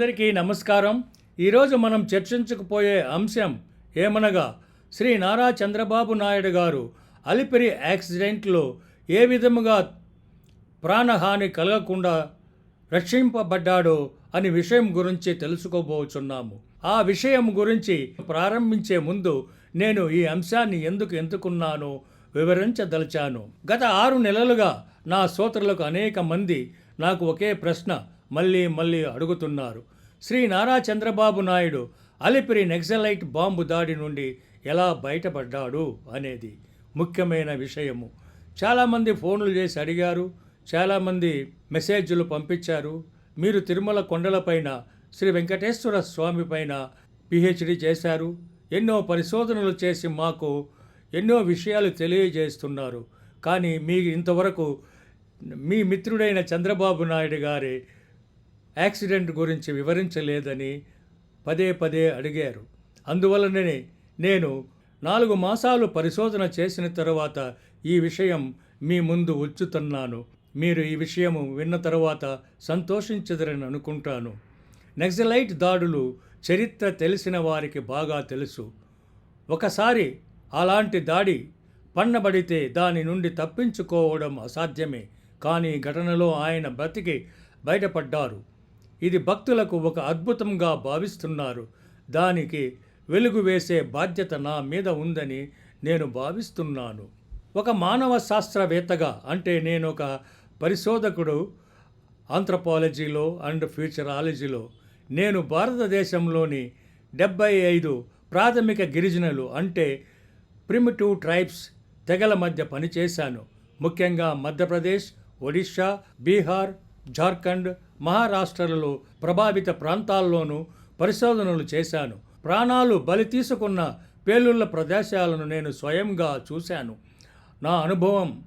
అందరికీ నమస్కారం. ఈరోజు మనం చర్చించకపోయే అంశం ఏమనగా శ్రీ నారా చంద్రబాబు నాయుడు గారు అలిపిరి యాక్సిడెంట్లో ఏ విధముగా ప్రాణహాని కలగకుండా రక్షింపబడ్డాడో అని విషయం గురించి తెలుసుకోబోచున్నాము. ఆ విషయం గురించి ప్రారంభించే ముందు నేను ఈ అంశాన్ని ఎందుకు ఎంచుకున్నానో వివరించదలిచాను. గత ఆరు నెలలుగా నా శ్రోతలకు అనేక మంది నాకు ఒకే ప్రశ్న మళ్ళీ మళ్ళీ అడుగుతున్నారు. శ్రీ నారా చంద్రబాబు నాయుడు అలిపిరి నెక్సలైట్ బాంబు దాడి నుండి ఎలా బయటపడ్డాడు అనేది ముఖ్యమైన విషయము. చాలామంది ఫోన్లు చేసి అడిగారు. చాలామంది మెసేజ్లు పంపించారు. మీరు తిరుమల కొండలపైన శ్రీ వెంకటేశ్వర స్వామి పైన పిహెచ్డి చేశారు. ఎన్నో పరిశోధనలు చేసి మాకు ఎన్నో విషయాలు తెలియజేస్తున్నారు. కానీ మీ ఇంతవరకు మీ మిత్రుడైన చంద్రబాబు నాయుడు గారి యాక్సిడెంట్ గురించి వివరించలేదని పదే పదే అడిగారు. అందువలననే నేను నాలుగు మాసాలు పరిశోధన చేసిన తర్వాత ఈ విషయం మీ ముందు ఉంచుతున్నాను. మీరు ఈ విషయము విన్న తర్వాత సంతోషించదరని అనుకుంటాను. నెక్సలైట్ దాడులు చరిత్ర తెలిసిన వారికి బాగా తెలుసు. ఒకసారి అలాంటి దాడి పన్నబడితే దాని నుండి తప్పించుకోవడం అసాధ్యమే. కానీ ఘటనలో ఆయన బ్రతికి బయటపడ్డారు. ఇది భక్తులకు ఒక అద్భుతంగా భావిస్తున్నారు. దానికి వెలుగు వేసే బాధ్యత నా మీద ఉందని నేను భావిస్తున్నాను. ఒక మానవ శాస్త్రవేత్తగా అంటే నేను ఒక పరిశోధకుడు ఆంథ్రపాలజీలో అండ్ ఫ్యూచరాలజీలో. నేను భారతదేశంలోని డెబ్బై ఐదు ప్రాథమిక గిరిజనులు అంటే ప్రిమిటివ్ ట్రైబ్స్ తెగల మధ్య పనిచేశాను. ముఖ్యంగా మధ్యప్రదేశ్ ఒడిషా బీహార్ జార్ఖండ్ మహారాష్ట్రలలో ప్రభావిత ప్రాంతాల్లోనూ పరిశోధనలు చేశాను. ప్రాణాలు బలి తీసుకున్న పేలుళ్ళ ప్రదేశాలను నేను స్వయంగా చూశాను. నా అనుభవం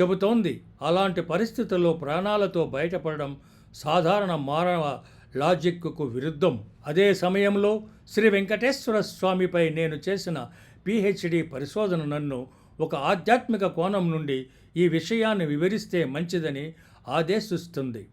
చెబుతోంది. అలాంటి పరిస్థితుల్లో ప్రాణాలతో బయటపడడం సాధారణ మానవ లాజిక్కు విరుద్ధం. అదే సమయంలో శ్రీ వెంకటేశ్వర స్వామిపై నేను చేసిన పిహెచ్డి పరిశోధన నన్ను ఒక ఆధ్యాత్మిక కోణం నుండి ఈ విషయాన్ని వివరిస్తే మంచిదని ఆదేశిస్తుంది.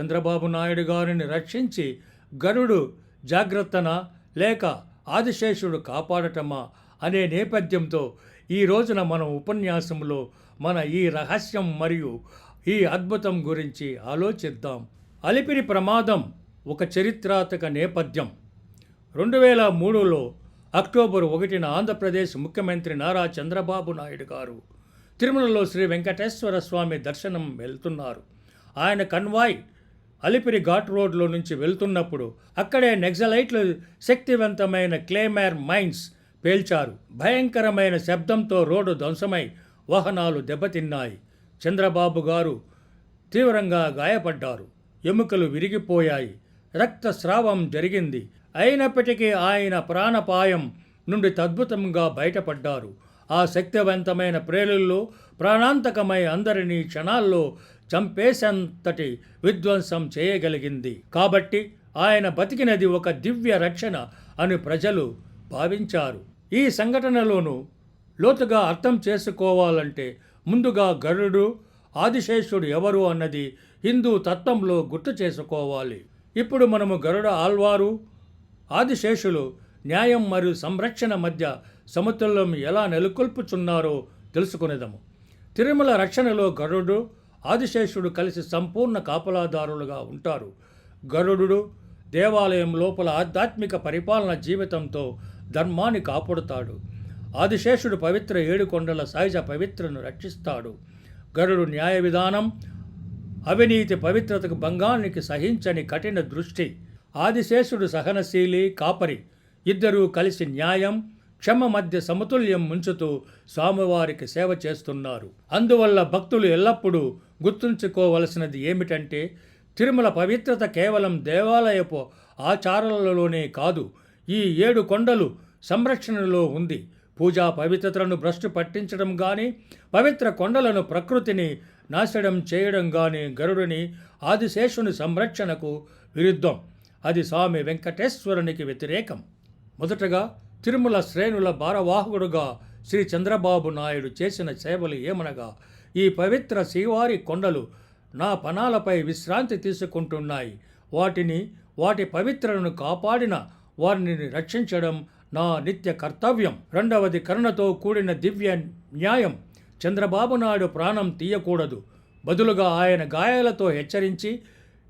చంద్రబాబు నాయుడు గారిని రక్షించి గరుడు జాగ్రత్తన లేక ఆదిశేషుడు కాపాడటమా అనే నేపథ్యంతో ఈ రోజున మన ఉపన్యాసంలో మన ఈ రహస్యం మరియు ఈ అద్భుతం గురించి ఆలోచిద్దాం. అలిపిరి ప్రమాదం ఒక చరిత్రాత్మక నేపథ్యం. రెండు వేల మూడులో అక్టోబర్ ఒకటిన ఆంధ్రప్రదేశ్ ముఖ్యమంత్రి నారా చంద్రబాబు నాయుడు గారు తిరుమలలో శ్రీ వెంకటేశ్వర స్వామి దర్శనం వెళ్తున్నారు. ఆయన కన్వాయ్ అలిపిరి ఘాట్ రోడ్లో నుంచి వెళ్తున్నప్పుడు అక్కడే నెక్సలైట్లు శక్తివంతమైన క్లేమేర్ మైన్స్ పేల్చారు. భయంకరమైన శబ్దంతో రోడ్డు ధ్వంసమై వాహనాలు దెబ్బతిన్నాయి. చంద్రబాబు గారు తీవ్రంగా గాయపడ్డారు. ఎముకలు విరిగిపోయాయి. రక్తస్రావం జరిగింది. అయినప్పటికీ ఆయన ప్రాణపాయం నుండి అద్భుతంగా బయటపడ్డారు. ఆ శక్తివంతమైన ప్రేలుల్లో ప్రాణాంతకమై అందరినీ క్షణాల్లో చంపేసంతటి విధ్వంసం చేయగలిగింది. కాబట్టి ఆయన బతికినది ఒక దివ్య రక్షణ అని ప్రజలు భావించారు. ఈ సంఘటనలోనూ లోతుగా అర్థం చేసుకోవాలంటే ముందుగా గరుడు ఆదిశేషుడు ఎవరు అన్నది హిందూ తత్వంలో గుర్తు చేసుకోవాలి. ఇప్పుడు మనము గరుడ ఆల్వారు ఆదిశేషులు న్యాయం మరియు సంరక్షణ మధ్య సమతుల్యం ఎలా నెలకొల్పుచున్నారో తెలుసుకునేదము. తిరుమల రక్షణలో గరుడు ఆదిశేషుడు కలిసి సంపూర్ణ కాపలాదారులుగా ఉంటారు. గరుడు దేవాలయం లోపల ఆధ్యాత్మిక పరిపాలన జీవితంతో ధర్మాన్ని కాపాడుతాడు. ఆదిశేషుడు పవిత్ర ఏడుకొండల సహజ పవిత్రను రక్షిస్తాడు. గరుడు న్యాయ విధానం అవినీతి పవిత్రతకు భంగానికి సహించని కఠిన దృష్టి ఆదిశేషుడు సహనశీలి కాపరి ఇద్దరూ కలిసి న్యాయం క్షమ మధ్య సమతుల్యం ఉంచుతూ స్వామివారికి సేవ చేస్తున్నారు. అందువల్ల భక్తులు ఎల్లప్పుడూ గుర్తుంచుకోవలసినది ఏమిటంటే తిరుమల పవిత్రత కేవలం దేవాలయపు ఆచారాలలోనే కాదు ఈ ఏడు కొండలు సంరక్షణలో ఉంది. పూజా పవిత్రతలను భ్రష్టు పట్టించడం కానీ పవిత్ర కొండలను ప్రకృతిని నాశనం చేయడం కానీ గరుడిని ఆదిశేషుని సంరక్షణకు విరుద్ధం. అది స్వామి వెంకటేశ్వరునికి వ్యతిరేకం. మొదటగా తిరుమల శ్రేణుల భారవాహకుడుగా శ్రీ చంద్రబాబు నాయుడు చేసిన సేవలు ఏమనగా ఈ పవిత్ర శ్రీవారి కొండలు నా పనాలపై విశ్రాంతి తీసుకుంటున్నాయి. వాటిని వాటి పవిత్రను కాపాడిన వారిని రక్షించడం నా నిత్య కర్తవ్యం. రెండవది కరుణతో కూడిన దివ్య న్యాయం. చంద్రబాబు నాయుడు ప్రాణం తీయకూడదు. బదులుగా ఆయన గాయాలతో హెచ్చరించి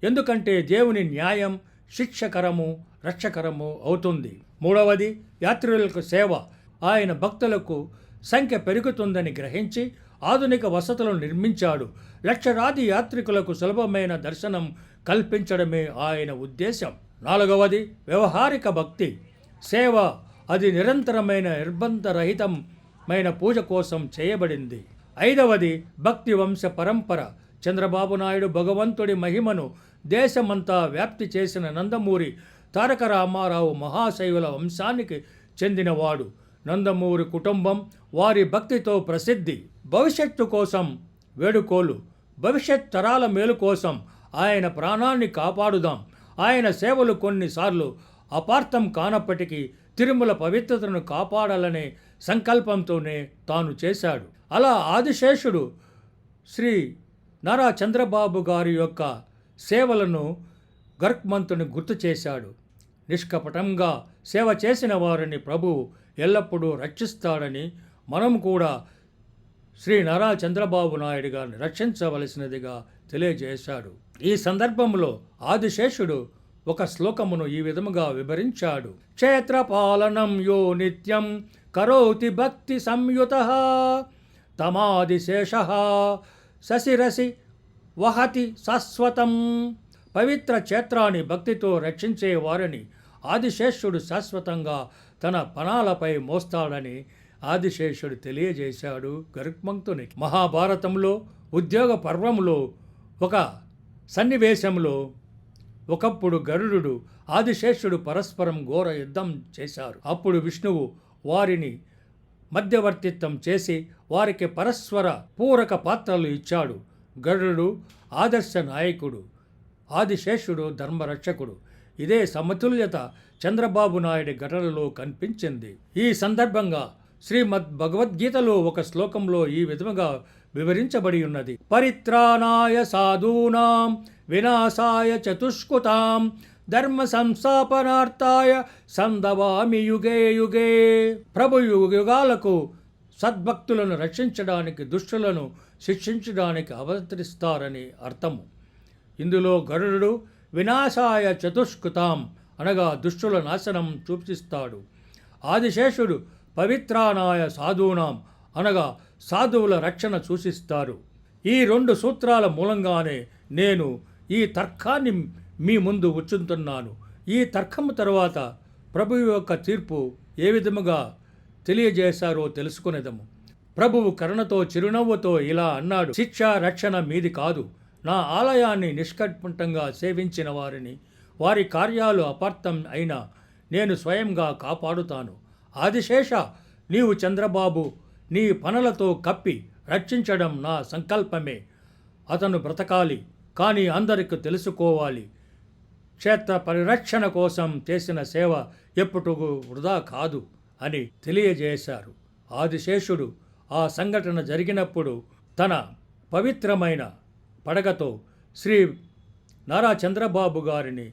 ఎందుకంటే దేవుని న్యాయం శిక్షకరము రక్షకరము అవుతుంది. మూడవది యాత్రికులకు సేవ. ఆయన భక్తులకు సంఖ్య పెరుగుతుందని గ్రహించి ఆధునిక వసతులను నిర్మించాడు. లక్షలాది యాత్రికులకు సులభమైన దర్శనం కల్పించడమే ఆయన ఉద్దేశం నాలుగవది వ్యవహారిక భక్తి. సేవ అది నిరంతరమైన నిర్బంధరహితమైన పూజ కోసం చేయబడింది. ఐదవది భక్తి వంశ పరంపర. చంద్రబాబు నాయుడు భగవంతుడి మహిమను దేశమంతా వ్యాప్తి చేసిన నందమూరి తారక రామారావు మహాశైవుల వంశానికి చెందినవాడు. నందమూరి కుటుంబం వారి భక్తితో ప్రసిద్ధి. భవిష్యత్తు కోసం వేడుకోలు. భవిష్యత్ తరాల మేలు కోసం ఆయన ప్రాణాన్ని కాపాడుదాం. ఆయన సేవలు కొన్నిసార్లు అపార్థం కానప్పటికీ తిరుమల పవిత్రతను కాపాడాలనే సంకల్పంతోనే తాను చేశాడు. అలా ఆదిశేషుడు శ్రీ నారా చంద్రబాబు గారి యొక్క సేవలను గర్క్మంతుని గుర్తు చేశాడు. నిష్కపటంగా సేవ చేసిన వారిని ప్రభువు ఎల్లప్పుడూ రక్షిస్తాడని మనం కూడా శ్రీ నారా చంద్రబాబు నాయుడు గారిని రక్షించవలసినదిగా తెలియజేశాడు. ఈ సందర్భంలో ఆదిశేషుడు ఒక శ్లోకమును ఈ విధముగా వివరించాడు. క్షేత్రపాలనం యో నిత్యం కరోతి భక్తి సంయుత తమాదిశేష శశిరసి వహతి శాశ్వతం. పవిత్ర క్షేత్రాన్ని భక్తితో రక్షించే వారిని ఆదిశేషుడు శాశ్వతంగా తన పణాలపై మోస్తాడని ఆదిశేషుడు తెలియజేశాడు గరుక్మంతునికి. మహాభారతంలో ఉద్యోగ పర్వంలో ఒక సన్నివేశంలో ఒకప్పుడు గరుడు ఆదిశేషుడు పరస్పరం ఘోర యుద్ధం చేశారు. అప్పుడు విష్ణువు వారిని మధ్యవర్తిత్వం చేసి వారికి పరస్పర పూరక పాత్రలు ఇచ్చాడు. గరుడు ఆదర్శ నాయకుడు ఆదిశేషుడు ధర్మరక్షకుడు. ఇదే సమతుల్యత చంద్రబాబు నాయుడి ఘటనలో కనిపించింది. ఈ సందర్భంగా శ్రీమద్ భగవద్గీతలో ఒక శ్లోకంలో ఈ విధముగా వివరించబడి ఉన్నది. పరిత్రాణాయ సాధూనాం వినాశాయ చతుష్కుతాం ధర్మ సంస్థాపనార్థాయ సందవామి యుగే యుగే. ప్రభు యుగ యుగాలకు సద్భక్తులను రక్షించడానికి దుష్టులను శిక్షించడానికి అవతరిస్తారని అర్థము. ఇందులో గరుడు వినాశాయ చతుష్కృతాం అనగా దుష్టుల నాశనం సూచిస్తాడు ఆదిశేషుడు పవిత్రానాయ సాధూనాం అనగా సాధువుల రక్షణ సూచిస్తారు. ఈ రెండు సూత్రాల మూలంగానే నేను ఈ తర్కాన్ని మీ ముందు ఉచ్చుతున్నాను ఈ తర్కము తర్వాత ప్రభు యొక్క తీర్పు ఏ విధముగా తెలియజేశారో తెలుసుకునేదము. ప్రభువు కరుణతో చిరునవ్వుతో ఇలా అన్నాడు శిక్ష రక్షణ మీది కాదు. నా ఆలయాన్ని నిష్కల్పంటంగా సేవించిన వారిని వారి కార్యాలు అపార్థం అయినా నేను స్వయంగా కాపాడుతాను. ఆదిశేష నీవు చంద్రబాబు నీ పనులతో కప్పి రక్షించడం నా సంకల్పమే. అతను బ్రతకాలి కానీ అందరికి తెలుసుకోవాలి. క్షేత్ర పరిరక్షణ కోసం చేసిన సేవ ఎప్పుడు వృధా కాదు అని తెలియజేశారు. ఆదిశేషుడు ఆ సంఘటన జరిగినప్పుడు తన పవిత్రమైన పడగతో శ్రీ నారా చంద్రబాబు గారిని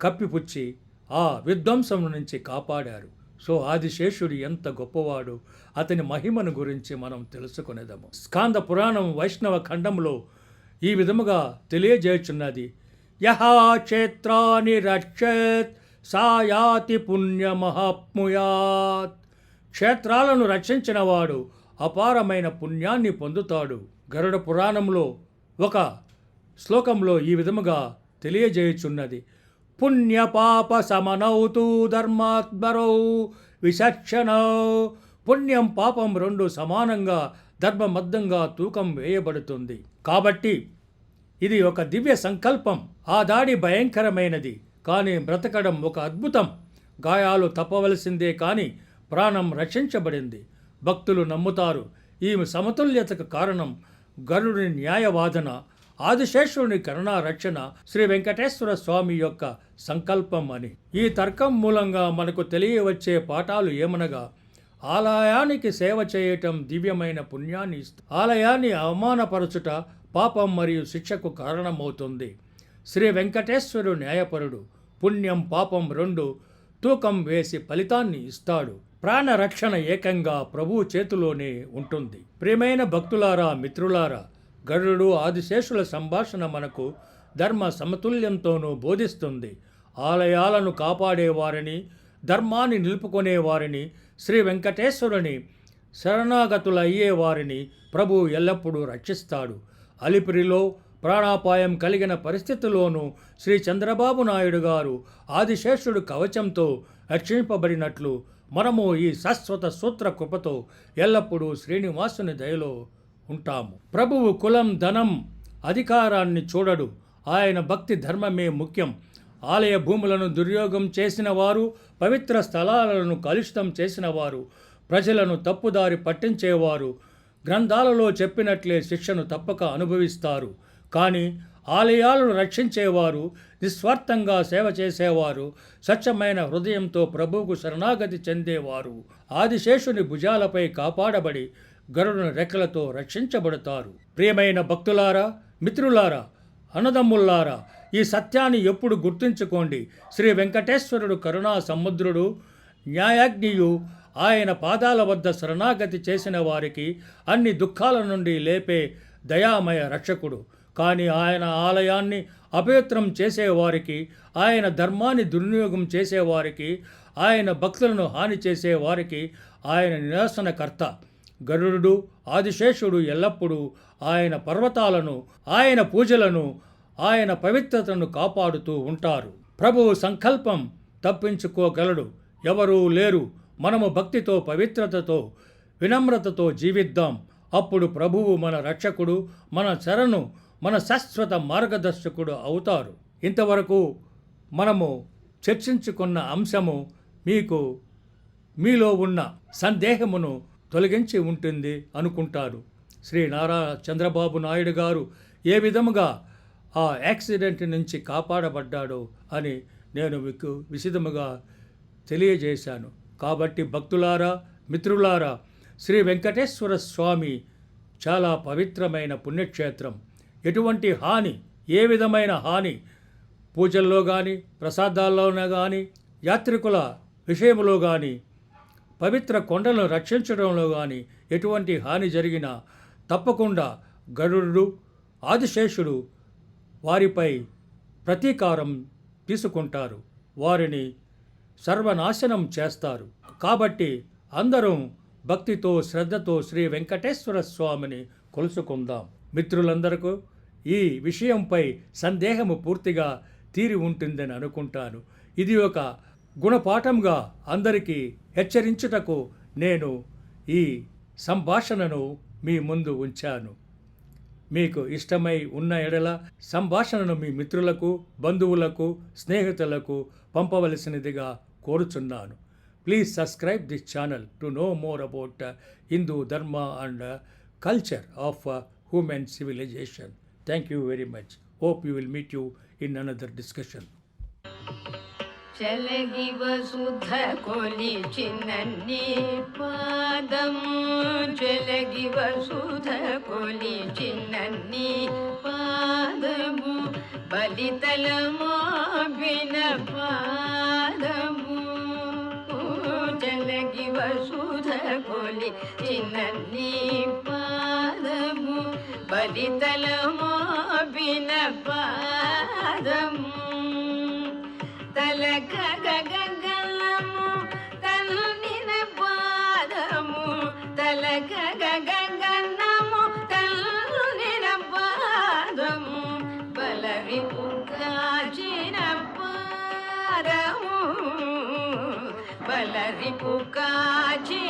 కప్పిపుచ్చి ఆ విధ్వంసం నుంచి కాపాడారు. సో ఆదిశేషుడు ఎంత గొప్పవాడు అతని మహిమను గురించి మనం తెలుసుకునేదాము. స్కాంద పురాణం వైష్ణవ ఖండంలో ఈ విధముగా తెలియజేయుచున్నది. యహా క్షేత్రాన్ని రక్షత్ సాయాతి పుణ్యమహాప్ముయాత్. క్షేత్రాలను రక్షించినవాడు అపారమైన పుణ్యాన్ని పొందుతాడు. గరుడ పురాణంలో ఒక శ్లోకంలో ఈ విధముగా తెలియజేయుచున్నది. పుణ్యపాప సమనౌతూ ధర్మాత్మరౌ విచక్షణౌ. పుణ్యం పాపం రెండు సమానంగా ధర్మబద్ధంగా తూకం వేయబడుతుంది. కాబట్టి ఇది ఒక దివ్య సంకల్పం. ఆ దాడి భయంకరమైనది. కానీ బ్రతకడం ఒక అద్భుతం. గాయాలు తప్పవలసిందే కానీ ప్రాణం రక్షించబడింది. భక్తులు నమ్ముతారు. ఈమె సమతుల్యతకు కారణం గరుడి న్యాయవాదన ఆదిశేషుని కరుణా రక్షణ శ్రీ వెంకటేశ్వర స్వామి యొక్క సంకల్పం అని. ఈ తర్కం మూలంగా మనకు తెలియవచ్చే పాఠాలు ఏమనగా ఆలయానికి సేవ చేయటం దివ్యమైన పుణ్యాన్ని ఇస్తుంది. ఆలయాన్ని అవమానపరచుట పాపం మరియు శిక్షకు కారణమవుతుంది. శ్రీ వెంకటేశ్వరు న్యాయపరుడు పుణ్యం పాపం రెండు తూకం వేసి ఫలితాన్ని ఇస్తాడు. ప్రాణరక్షణ ఏకంగా ప్రభువు చేతిలోనే ఉంటుంది. ప్రియమైన భక్తులారా మిత్రులారా గరుడు ఆదిశేషుల సంభాషణ మనకు ధర్మ సమతుల్యంతోనూ బోధిస్తుంది. ఆలయాలను కాపాడేవారిని ధర్మాన్ని నిలుపుకునేవారిని శ్రీ వెంకటేశ్వరుని శరణాగతులయ్యేవారిని ప్రభు ఎల్లప్పుడూ రక్షిస్తాడు. అలిపిరిలో ప్రాణాపాయం కలిగిన పరిస్థితిలోనూ శ్రీ చంద్రబాబు నాయుడు గారు ఆదిశేషుడు కవచంతో రక్షింపబడినట్లు మనము ఈ శాశ్వత సూత్ర కృపతో ఎల్లప్పుడూ శ్రీనివాసుని దయలో ఉంటాము. ప్రభువు కులం ధనం అధికారాన్ని చూడడు. ఆయన భక్తి ధర్మమే ముఖ్యం. ఆలయ భూములను దుర్యోగం చేసిన వారు పవిత్ర స్థలాలను కలుషితం చేసిన వారు ప్రజలను తప్పుదారి పట్టించేవారు గ్రంథాలలో చెప్పినట్లే శిక్షను తప్పక అనుభవిస్తారు. కానీ ఆలయాలను రక్షించేవారు నిస్వార్థంగా సేవ చేసేవారు స్వచ్ఛమైన హృదయంతో ప్రభువుకు శరణాగతి చెందేవారు. ఆదిశేషుని భుజాలపై కాపాడబడి గరుడుని రెక్కలతో రక్షించబడతారు. ప్రియమైన భక్తులారా మిత్రులారా అన్నదమ్ముల్లారా ఈ సత్యాన్ని ఎప్పుడు గుర్తుంచుకోండి. శ్రీ వెంకటేశ్వరుడు కరుణా సముద్రుడు న్యాయాగ్నియు ఆయన పాదాల వద్ద శరణాగతి చేసిన వారికి అన్ని దుఃఖాల నుండి లేపే దయామయ రక్షకుడు. కానీ ఆయన ఆలయాన్ని అపవిత్రం చేసేవారికి ఆయన ధర్మాన్ని దుర్వినియోగం చేసేవారికి ఆయన భక్తులను హాని చేసేవారికి ఆయన నిరసనకర్త. గరుడు ఆదిశేషుడు ఎల్లప్పుడూ ఆయన పర్వతాలను ఆయన పూజలను ఆయన పవిత్రతను కాపాడుతూ ఉంటారు. ప్రభువు సంకల్పం తప్పించుకోగలడు. ఎవరూ లేరు. మనము భక్తితో పవిత్రతతో వినమ్రతతో జీవిద్దాం. అప్పుడు ప్రభువు మన రక్షకుడు మన శరణు మన శాశ్వత మార్గదర్శకుడు అవుతారు. ఇంతవరకు మనము చర్చించుకున్న అంశము మీకు మీలో ఉన్న సందేహమును తొలగించి ఉంటుంది అనుకుంటారు. శ్రీ నారా చంద్రబాబు నాయుడు గారు ఏ విధముగా ఆ యాక్సిడెంట్ నుంచి కాపాడబడ్డాడో అని నేను మీకు విశదముగా తెలియజేశాను. కాబట్టి భక్తులారా మిత్రులారా శ్రీ వెంకటేశ్వర స్వామి చాలా పవిత్రమైన పుణ్యక్షేత్రం. ఎటువంటి హాని ఏ విధమైన హాని పూజల్లో కానీ ప్రసాదాల్లోనే కానీ యాత్రికుల విషయంలో కానీ పవిత్ర కొండలను రక్షించడంలో కానీ ఎటువంటి హాని జరిగినా తప్పకుండా గరుడు ఆదిశేషుడు వారిపై ప్రతీకారం తీసుకుంటారు. వారిని సర్వనాశనం చేస్తారు. కాబట్టి అందరం భక్తితో శ్రద్ధతో శ్రీ వెంకటేశ్వర స్వామిని కొలుసుకుందాం. మిత్రులందరకు ఈ విషయంపై సందేహము పూర్తిగా తీరి ఉంటుందని అనుకుంటాను. ఇది ఒక గుణపాఠంగా అందరికీ హెచ్చరించుటకు నేను ఈ సంభాషణను మీ ముందు ఉంచాను. మీకు ఇష్టమై ఉన్న ఎడల సంభాషణను మీ మిత్రులకు బంధువులకు స్నేహితులకు పంపవలసినదిగా కోరుచున్నాను. Please subscribe this channel to know more about Hindu dharma and culture of human civilization thank you very much hope you will meet you in another discussion చలగి వసుధ కొలి చిన్నన్ని పాదం. చలగి వసుధ కొలి చిన్నన్ని పాదము బలితలమాభిన పాదము. చలగి వసుధ కొలి చిన్నన్ని పాదము బలితలమాభిన పాదము. తలక గగనము తల్లిన పాదము తలక గగనము తల్లిన పాదము బలవి పుకాచిన పాదము. బలరి పుకాచిన